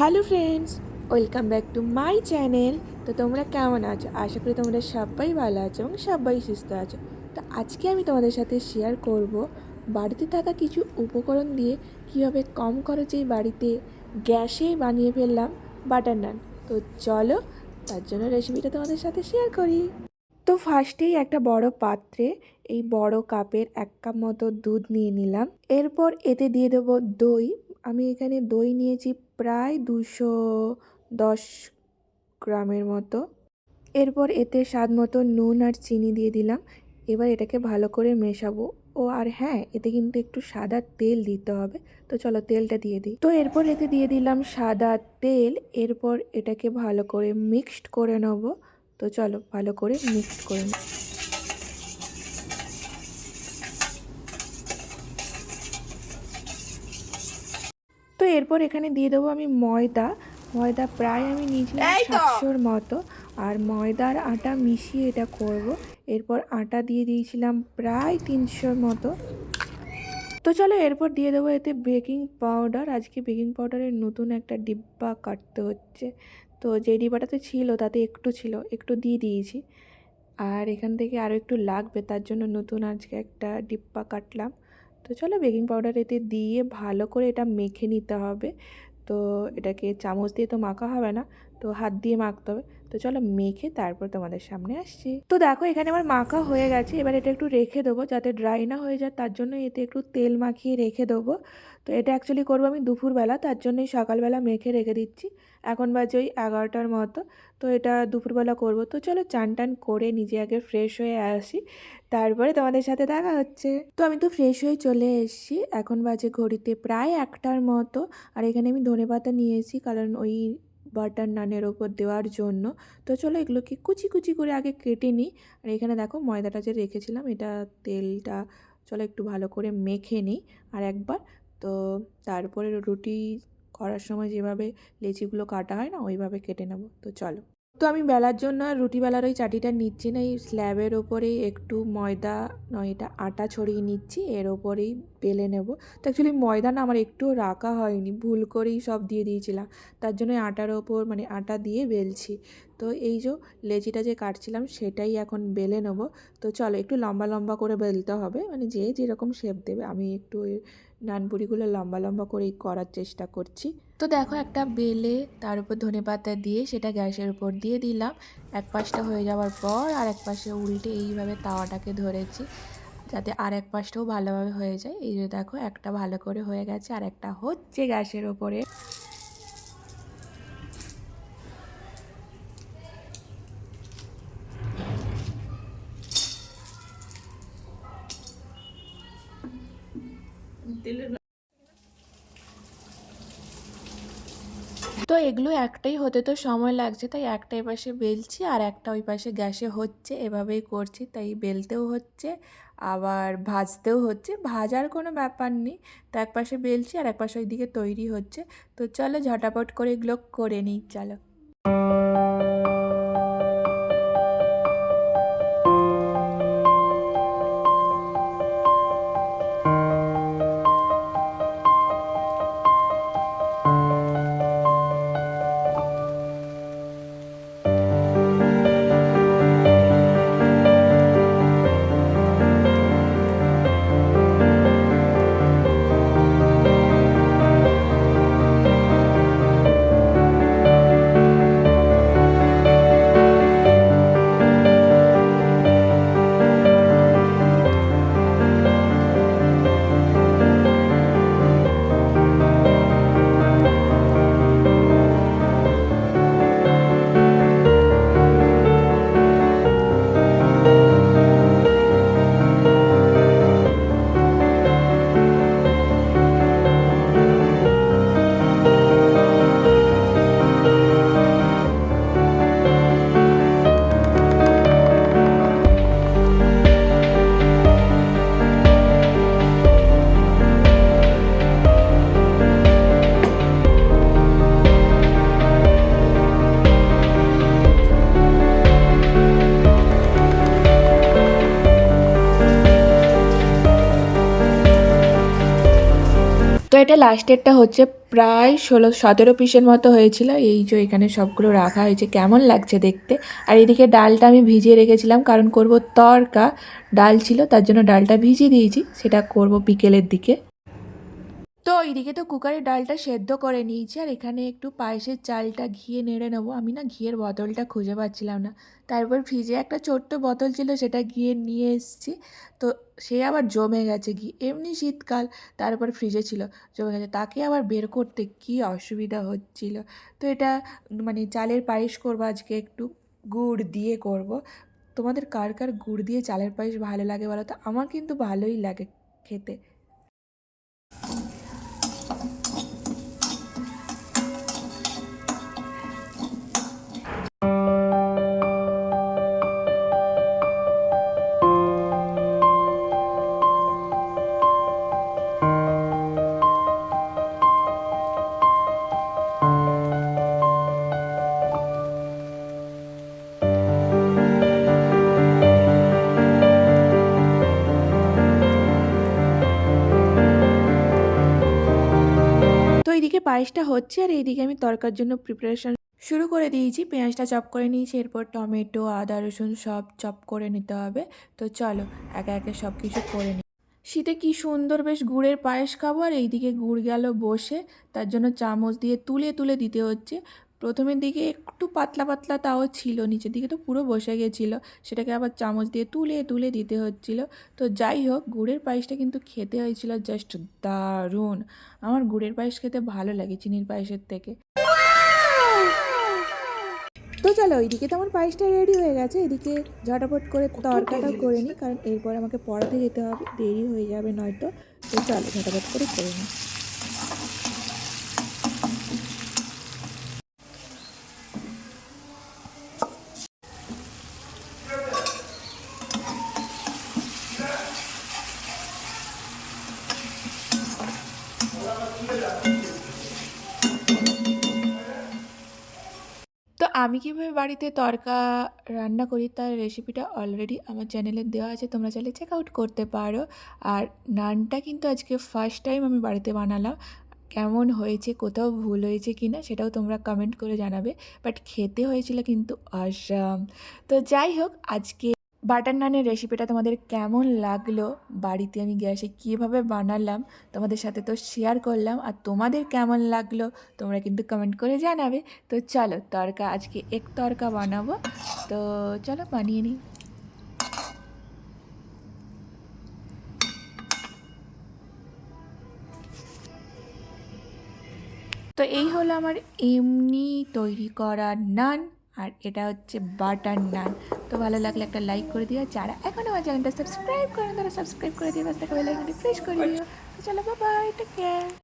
Hello friends, welcome back to my channel. তো তোমরা কেমন আছো? আশা করি তোমরা সবাই ভালো আছো এবং সবাই সুস্থ আছো। তো আজকে আমি তোমাদের সাথে শেয়ার করব বাড়িতে থাকা কিছু উপকরণ দিয়ে কীভাবে কম খরচেই বাড়িতে গ্যাসে বানিয়ে ফেললাম বাটার নান তো চলো, তার জন্য রেসিপিটা তোমাদের সাথে শেয়ার করি। তো ফার্স্টেই একটা বড় পাত্রে এই বড় কাপের এক কাপ মতো দুধ নিয়ে নিলাম। এরপর এতে দিয়ে দেবো দই। আমি এখানে দই নিয়েছি প্রায় দুশো দশ গ্রামের মতো। এরপর এতে স্বাদ মতো নুন আর চিনি দিয়ে দিলাম। এবার এটাকে ভালো করে মেশাবো। ও, আর হ্যাঁ এতে কিন্তু একটু সাদা তেল দিতে হবে। তো চলো তেলটা দিয়ে দিই। তো এরপর এতে দিয়ে দিলাম সাদা তেল। এরপর এটাকে ভালো করে মিক্সড করে নেব। তো চলো ভালো করে মিক্সড করে নেব। এরপর এখানে দিয়ে দেবো আমি ময়দা। ময়দা প্রায় আমি নিয়েছিলাম সাতশোর মতো। আর ময়দার আটা মিশিয়ে এটা করব। এরপর আটা দিয়ে দিয়েছিলাম প্রায় তিনশোর মতো। তো চলো এরপর দিয়ে দেবো এতে বেকিং পাউডার। আজকে বেকিং পাউডারের নতুন একটা ডিব্বা কাটতে হচ্ছে। তো যে ডিব্বাটাতে ছিল তাতে একটু ছিল একটু দিয়ে দিয়েছি। আর এখান থেকে আরও একটু লাগবে তার জন্য নতুন আজকে একটা ডিব্বা কাটলাম। তো চলো বেকিং পাউডার এতে দিয়ে ভালো করে এটা মেখে নিতে হবে। তো এটাকে চামচ দিয়ে তো মাখা হবে না, তো হাত দিয়ে মাখতে হবে। তো চলো মেখে তারপর তোমাদের সামনে আসছি। তো দেখো, এখানে আমার মাখা হয়ে গেছে। এবার এটা একটু রেখে দেবো যাতে ড্রাই না হয়ে যায়। তার জন্য এতে একটু তেল মাখিয়ে রেখে দেবো। তো এটা অ্যাকচুয়ালি করব আমি দুপুরবেলা। তার জন্যই সকালবেলা মেখে রেখে দিচ্ছি। এখন বাজে ওই এগারোটার মতো। তো এটা দুপুরবেলা করব। তো চলো চান টান করে নিজে আগে ফ্রেশ হয়ে আসি। তারপরে তোমাদের সাথে দেখা হচ্ছে। তো আমি তো ফ্রেশ হয়ে চলে এসেছি। এখন বাজে ঘড়িতে প্রায় একটার মতো। আর এখানে আমি ধনে পাতা নিয়েছি। কারণ ওই বাটার নানের ওপর দেওয়ার জন্য। তো চলো এগুলোকে কুচি কুচি করে আগে কেটে নিই। আর এখানে দেখো ময়দাটা যে রেখেছিলাম, এটা তেলটা চলো একটু ভালো করে মেখে নিই। আর একবার তো তারপরে রুটি করার সময় যেভাবে লেচিগুলো কাটা হয় না, ওইভাবে কেটে নেব। তো চলো। তো আমি বেলার জন্য রুটি বেলার ওই চাটিটা নিচ্ছি না, এই স্ল্যাবের ওপরেই একটু ময়দা, নয় এটা আটা ছড়িয়ে নিচ্ছি, এর ওপরেই বেলে নেব। তো অ্যাকচুয়ালি ময়দা না আমার একটুও রাখা হয়নি, ভুল করেই সব দিয়ে দিয়েছিলাম। তার জন্য আটার ওপর মানে আটা দিয়ে বেলছি। তো এই যে লেচিটা যে কাটছিলাম সেটাই এখন বেলে নেব। তো চলো একটু লম্বা লম্বা করে বেলতে হবে মানে যে যেরকম শেপ দেবে, আমি একটু নানপুরিগুলো লম্বা লম্বা করেই করার চেষ্টা করছি। তো দেখো একটা বেলে তার উপর ধনে পাতা দিয়ে সেটা গ্যাসের উপর দিয়ে দিলাম। এক পাশটা হয়ে যাওয়ার পর আর এক পাশে উল্টে এইভাবে তাওয়াটাকে ধরেছি যাতে আর এক পাশটাও ভালোভাবে হয়ে যায়। এই যে দেখো একটা ভালো করে হয়ে গেছে আর একটা হচ্ছে গ্যাসের ওপরে। তো এগুলো একটাই হতে তো সময় লাগছে, তাই একটা পাশে বেলছি আর একটা ওই পাশে গ্যাসে হচ্ছে, এভাবেই করছি, তাই বেলতেও হচ্ছে, আবার ভাজতেও হচ্ছে, ভাজার কোনো ব্যাপার নেই, তো এক পাশে বেলছি আর এক পাশে ওইদিকে তৈরি হচ্ছে, তো চলো ঝটাপট করে এগুলো করে নিই, চলো। এটা লাস্টেরটা হচ্ছে প্রায় ষোলো, সতেরো পিসের মতো হয়েছিল। এই যে এখানে সবগুলো রাখা হয়েছে, কেমন লাগছে দেখতে? আর এদিকে ডালটা আমি ভিজিয়ে রেখেছিলাম, কারণ করব তরকা। ডাল ছিল, তার জন্য ডালটা ভিজিয়ে দিয়েছি, সেটা করব বিকেলের দিকে। তো এইদিকে তো কুকারে ডালটা সেদ্ধ করে নিয়েছি, আর এখানে একটু পায়েসের চালটা ঘিয়ে নেড়ে নেব। আমি না ঘিয়ের বোতলটা খুঁজে পাচ্ছিলাম না। তারপর ফ্রিজে একটা ছোট্ট বোতল ছিল, সেটা ঘিয়ে নিয়ে এসেছি। তো সে আবার জমে গেছে ঘি। এমনি শীতকাল, তারপর ফ্রিজে ছিল, জমে গেছে। তাকে আবার বের করতে কি অসুবিধা হচ্ছিল? তো এটা মানে চালের পায়েস করব আজকে একটু, গুড় দিয়ে করব। তোমাদের কার কার গুড় দিয়ে চালের পায়েস ভালো লাগে বলো তো? আমার কিন্তু ভালোই লাগে খেতে। পায়েসটা হচ্ছে আর এইদিকে আমি তরকার জন্য প্রিপারেশন শুরু করে দিয়েছি। পেঁয়াজটা চপ করে নিয়েছি, এরপর টমেটো, আদা, রসুন সব চপ করে নিতে হবে। তো চলো, একে একে সব কিছু করে নিই। শীতে কি সুন্দর বেশ গুড়ের পায়েস খাব আর এইদিকে গুড় গেল বসে। তার জন্য চামচ দিয়ে তুলে তুলে দিতে হচ্ছে। প্রথমের দিকে একটু পাতলা পাতলা তাও ছিল নিচের দিকে তো পুরো বসে গেছিল। সেটাকে আবার চামচ দিয়ে তুলে তুলে দিতে হচ্ছিল। তো যাই হোক গুড়ের পায়েসটা কিন্তু খেতে হয়েছিল জাস্ট দারুণ। আমার গুড়ের পায়েস খেতে ভালো লাগে চিনির পায়েসের থেকে। তো চলো ওইদিকে তো আমার পায়েসটা রেডি হয়ে গেছে। এদিকে ঝটাপট করে তরকাটাও করে নিই কারণ এরপর আমাকে পড়াতে যেতে হবে। দেরি হয়ে যাবে নয়তো। তো চলো ঝটাপট করে করে নিই। আমি কীভাবে বাড়িতে তরকা রান্না করি তার রেসিপিটা অলরেডি আমার চ্যানেলে দেওয়া আছে, তোমরা চাইলে চেক আউট করতে পারো। আর নানটা কিন্তু আজকে ফার্স্ট টাইম আমি বাড়িতে বানালাম। কেমন হয়েছে, কোথাও ভুল হয়েছে কি না সেটাও তোমরা কমেন্ট করে জানাবে। বাট খেতে হয়েছিল কিন্তু আসাম তো যাই হোক, আজকে বাটার নানের রেসিপিটা তোমাদের কেমন লাগল? বাড়িতে আমি গ্যাসে কীভাবে বানালাম? তোমাদের সাথে তো শেয়ার করলাম। আর তোমাদের কেমন লাগল? তোমরা কিন্তু কমেন্ট করে জানাবে। তো চলো, তরকা আজকে এক তরকা বানাবো। তো চলো, বানিয়ে নিই। তো এই হলো আমার এমনি তৈরি করা নান। আর এটা হচ্ছে বাটার নান। তো ভালো লাগলে একটা লাইক করে দিও। যারা এখনও আমার চ্যানেলটা সাবস্ক্রাইব করেন তারা সাবস্ক্রাইব করে দিও দেখা বেলাইকনটি ফ্রেশ করে দিও। চলো বাবা এটা কে